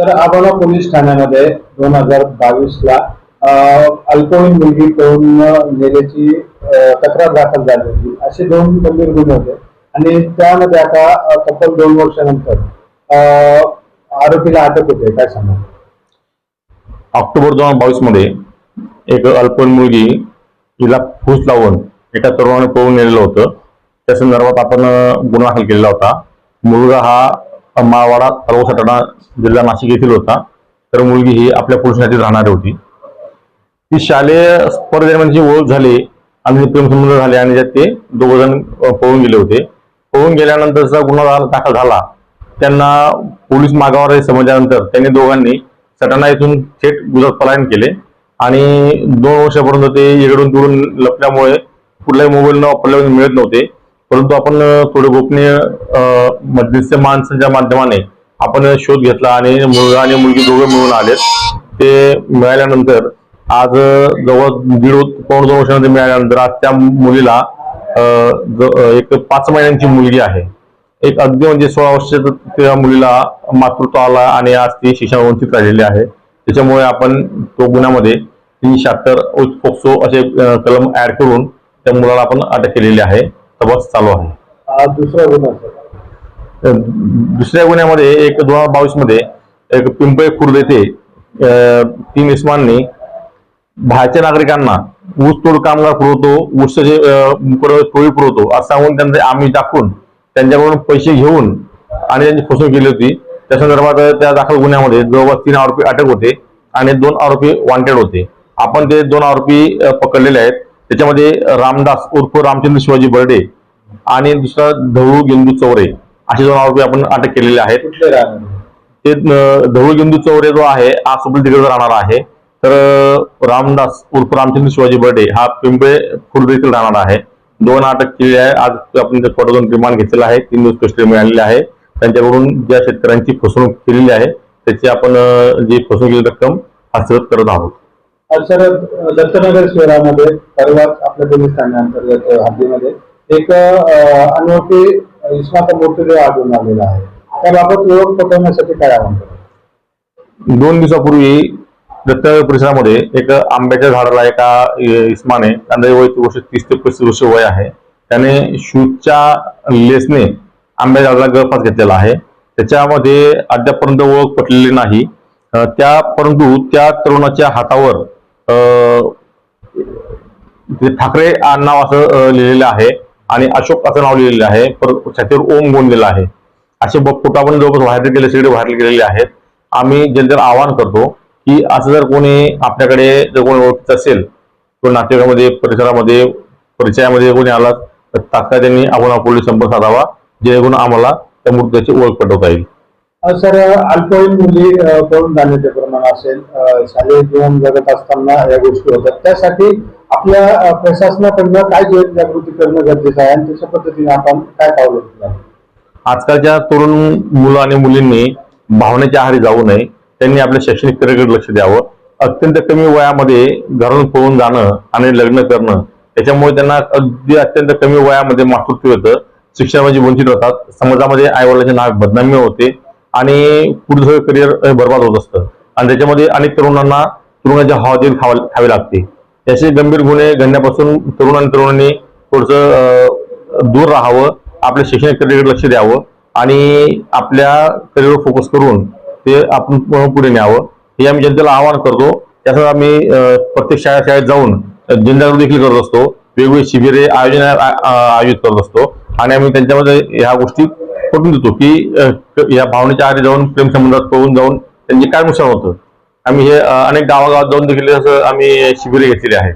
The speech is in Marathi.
तर आबाला पोलीस ठाण्यामध्ये दोन हजार बावीस ला अल्पवयीन मुलगी पळून नेल्याची तक्रार दाखल झाली होती. असे दोन गंभीर गुन्हे होते. आणि त्यामध्ये आता तब्बल दोन वर्षानंतर अं, आरोपीला अटक होते. काय सांगा ऑक्टोबर दोन हजार बावीसमध्ये एक अल्पवयीन मुलगी तिला फूस लावून एका तरुणाने पळून नेलेलं होतं. त्या संदर्भात आपण गुन्हा दाखल केलेला होता. मुलगा हा माळवाडा तालुका सटाणा जिल्हा नाशिक येथील होता. तर मुलगी ही आपल्या पुरुषातील राहणारी होती. ती शालेय स्पर्धेमध्ये ओळख झाली आणि प्रेमसंबंध झाले आणि त्यात ते दोघ जण पळून गेले होते. पळून गेल्यानंतरचा गुन्हा दाखल झाला त्यांना पोलीस मागावर हे समजल्यानंतर त्यांनी दोघांनी सटाणा येथून थेट गुजरात पलायन केले आणि दोन वर्षापर्यंत ते इकडून तिकडून लपल्यामुळे कुठलाही मोबाईल न वापरल्यामुळे मिळत नव्हते. परंतु आपण अं, थोडे गोपनीय मध्यस्थ माणसाच्या माध्यमाने आपण शोध घेतला आणि मुलगा आणि मुलगी दोघं मिळून आलेत. ते मिळाल्यानंतर आज जवळ दीड पाऊण दोन वर्षांमध्ये मिळाल्यानंतर आज त्या मुलीला ज- एक पाच महिन्यांची मुलगी आहे. एक अगदी म्हणजे सोळा वर्षाच्या त्या मुलीला मातृत्व आला आणि आज ती शिक्षण वंचित राहिलेली आहे. त्याच्यामुळे आपण तो गुन्ह्यामध्ये तीनशे शहात्तर पोक्सो असे कलम ऍड करून त्या मुलाला आपण अटक केलेली आहे. तपास चालू आहे. दुसरा गुन्हा दुसऱ्या गुन्ह्यामध्ये एक दोन हजार बावीसमध्ये एक पिंपळे खुर्द येथे तीन इस्मांनी बाहेरच्या नागरिकांना ऊस तोड कामगार पुरवतो ऊसाचे टोळी पुरवतो असं सांगून त्यांचे आम्ही दाखवून त्यांच्याकडून पैसे घेऊन आणि त्यांची फसवणूक केली होती. त्या संदर्भात त्या दाखल गुन्ह्यामध्ये जवळपास तीन आरोपी अटक होते आणि दोन आरोपी वॉन्टेड होते. आपण ते दोन आरोपी पकडलेले आहेत. त्याच्यामध्ये रामदास उर्फ रामचंद्र शिवाजी बर्डे आणि दुसरा धवळू गेंदू चौरे असे दोन आरोपी आपण अटक केलेले आहेत. ते धवळू गेंदू चौरे जो आहे हा सुप्रीम तिकडे राहणार आहे. तर रामदास उर्फ रामचंद्र शिवाजी बर्डे हा पिंपळे खुर्द येथील राहणार आहे. दोन अटक केली आहे. आज आपण दोन रिमांड घेतलेला आहे. तीन दिवस कस्टडी मिळालेली आहे. त्यांच्याकडून ज्या शेतकऱ्यांची फसवणूक केलेली आहे त्याची आपण जी फसवणूक केलेली रक्कम हस्तगत करत आहोत. सर दत्तनगर शहरामध्ये परवाच आपल्या पोलीस ठाण्याअंतर्गत हद्दीमध्ये एक अनोखी अनोळखी इस्माचा मृतदेह आढळून आलेला आहे. त्याबाबत ओळख पटवण्यासाठी काय आव्हान दोन दिवसापूर्वी दत्तनगर परिसरामध्ये एक आंब्याच्या झाडाला एका इस्माने अंदाजे वय वर्ष तीस ते पस्तीस वर्ष वय आहे. त्याने शूजच्या लेसने आंब्या झाडाला गळफास घेतलेला आहे. त्याच्यामध्ये अद्यापर्यंत ओळख पटलेली नाही. त्या परंतु त्या तरुणाच्या हातावर ठाकरे नाव असं लिहिलेलं आहे आणि अशोक असं नाव लिहिलेलं आहे परत छातीवर ओम गोंदलेला आहे. असे ब- फोटो आपण जवळपास व्हायरल गेले सगळे व्हायरल केलेले आहेत. आम्ही जनतेला आवाहन करतो की असं जर कोणी आपल्याकडे जर कोणी ओळखीचं असेल किंवा नातेवाईकामध्ये परिसरामध्ये परिचयामध्ये कोणी आला तर तात्काळ त्यांनी आपण पोलीस संपर्क साधावा जेणेकरून आम्हाला त्या मृत्यूची ओळख पटवता येईल. सर अल्पवयीन मुली पळून जाण्याचे प्रमाण असेल? शालेय जीवन जगत असताना या गोष्टी होतात. त्यासाठी आपल्या प्रशासनाकडनं काय जनजागृती करणं गरजेचं आहे? आणि तशा पद्धतीने आपण काय पावलं उचलावी? आजकालच्या तरुण मुलं आणि मुलींनी भावनेच्या आहारी जाऊ नये. त्यांनी आपल्या शैक्षणिक करिअरकडे लक्ष द्यावं. अत्यंत कमी वयामध्ये घरून पळून जाणं आणि लग्न करणं त्याच्यामुळे त्यांना अगदी अत्यंत कमी वयामध्ये मातृत्व होतं शिक्षणामध्ये वंचित होतात. समाजामध्ये आईवडिलांचे नाव बदनामी होते. आणि पुढचं करिअर बर्बाद होत असतं. आणि त्याच्यामध्ये अनेक तरुणांना तरुणाच्या हवा देखील खावा खावी लागते. त्याचे गंभीर गुन्हे घडण्यापासून तरुण आणि तरुणांनी थोडंसं दूर राहावं आपल्या शैक्षणिक करिअरकडे लक्ष द्यावं आणि आपल्या करिअरवर फोकस करून ते आपण पुढे न्यावं. हे आम्ही जनतेला आवाहन करतो. त्यासाठी आम्ही प्रत्येक शाळा शाळेत जाऊन जनजागृती देखील करत असतो. वेगवेगळी शिबिरे आयोजन आ- आयोजित करत असतो. आणि आम्ही त्यांच्यामध्ये ह्या गोष्टी पटवून देतो की या भावनेच्या आधी जाऊन प्रेमसंबंधात पळून जाऊन त्यांचे काय नुकसान होतं? आम्ही हे अनेक गावागावात जाऊन देखील असं आम्ही शिबिरे घेतलेली आहेत.